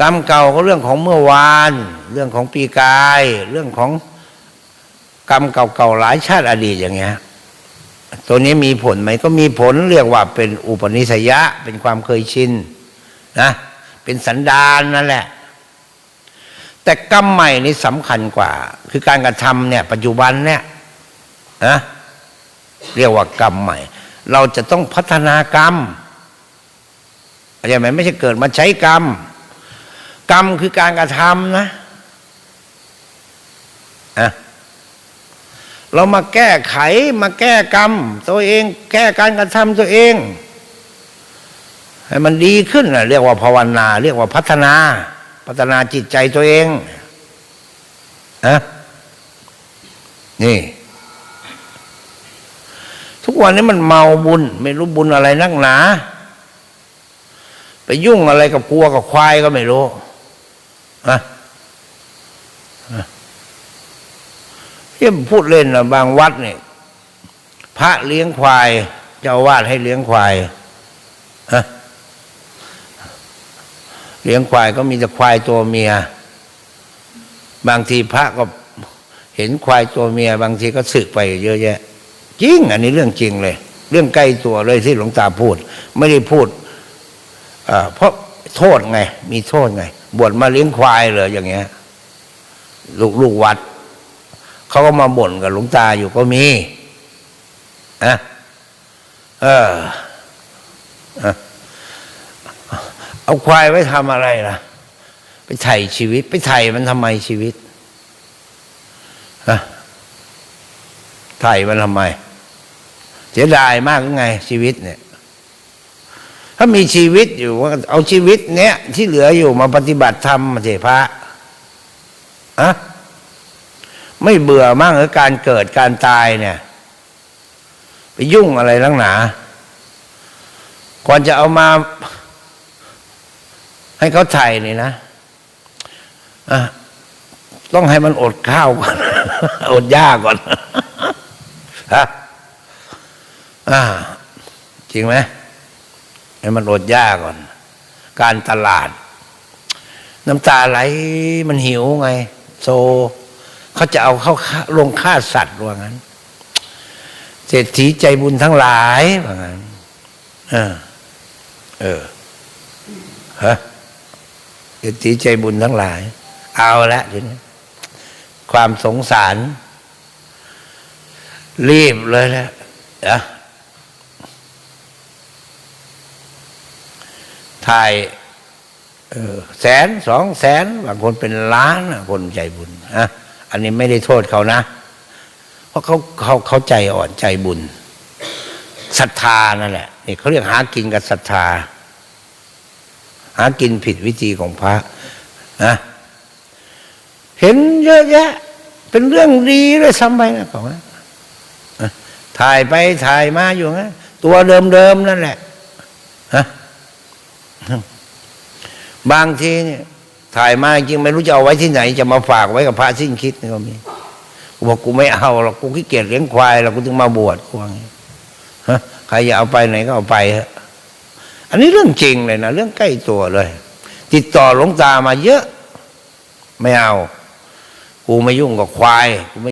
กรรมเก่าก็เรื่องของเมื่อวาน เรื่องของปีกาย เรื่องของกรรมเก่าๆหลายชาติอดีตอย่างเงี้ยตัวนี้มีผลไหมก็มีผลเรียกว่าเป็นอุปนิสัยะ เป็นความเคยชินนะเป็นสันดานนั่นแหละ แต่กรรมใหม่นี่สำคัญกว่า คือการกระทำเนี่ย ปัจจุบันเนี่ยนะเรียกว่ากรรมใหม่ เราจะต้องพัฒนากรรมเข้าใจไหมไม่ใช่เกิดมาใช้กรรม กรรมคือการกระทำนะอะเรามาแก้ไขมาแก้กรรม ตัวเอง แก้การกระทำตัวเอง ให้มันดีขึ้นนะเรียกว่าภาวนา เรียกว่าพัฒนา พัฒนาจิตใจตัวเองอะนี่ ทุกวันนี้มันเมาบุญ ไม่รู้บุญอะไรนักหนา ไปยุ่งอะไรกับกัวกับควายก็ไม่รู้ อะอะที่พูดเล่นนะบางวัดเนี่ย พระเลี้ยงควายเจ้าวาดให้เลี้ยงควายฮะเลี้ยงควายก็มีแต่ควายตัวเมีย บางทีพระก็เห็นควายตัวเมีย บางทีก็สึกไปเยอะแยะ จริง อันนี้เรื่องจริงเลย เรื่องใกล้ตัวเลยที่หลวงตาพูด ไม่ได้พูดเพราะโทษไง มีโทษไง บวชมาเลี้ยงควายเลยอย่างเงี้ย ลูกลูกวัด เขาก็มาบ่นกับหลวงตาอยู่ก็มีอะเออเอาควายไว้ทำอะไรล่ะ ไปไถ่ชีวิต ไปไถ่มันทำไมชีวิตฮะไถ่มันทำไม เสียดายมากหรือไง ชีวิตเนี่ย ถ้ามีชีวิตอยู่ว่าเอาชีวิตเนี้ยที่เหลืออยู่มาปฏิบัติธรรมเถพระอะไม่เบื่อมากหรือการเกิดการตายเนี่ย ไปยุ่งอะไรลังหนาก่อนจะเอามา ให้เขาไถ่นี่นะอะต้องให้มันอดข้าวก่อน อดหญ้าก่อนฮะอ่า จริงไหม ให้มันอดหญ้าก่อน การตลาด น้ำตาไหลมันหิวไง โซเขาจะเอาเข้าฆ่าลงฆ่าสัตว์ว่างั้นเศรษฐีใจบุญทั้งหลายว่างั้นเออ เออฮะเศรษฐีใจบุญทั้งหลาย เอาละทีนี้ความสงสาร รีบเลยแหละ นะถ่ายแสนสองแสนบางคนเป็นล้านคนใจบุญนะอันนี้ไม่ได้โทษเขานะ เพราะเขาเขาเขาใจอ่อนใจบุญศรัทธานั่นแหละนี่เขาเรียกหากินกับศรัทธา หากินผิดวิธีของพระนะเห็นเยอะแยะ เป็นเรื่องดีเลยซ้ำไปนะของนะถ่ายไปถ่ายมาอยู่นะตัวเดิมๆนั่นแหละฮะ บางทีเนี่ย ถ่ายมาจริงไม่รู้จะเอาไว้ที่ไหน จะมาฝากไว้กับพระสิ้นคิดนี่ก็มีกูบอกกูไม่เอาหรอกกูขี้เกียจเลี้ยงควายหรอกกูถึงมาบวชกูว่างี้ฮะใครจะเอาไปไหนก็เอาไปฮะอันนี้เรื่องจริงเลยนะเรื่องใกล้ตัวเลย ติดต่อหลวงตามาเยอะ ไม่เอา กูไม่ยุ่งกับควายกูไม่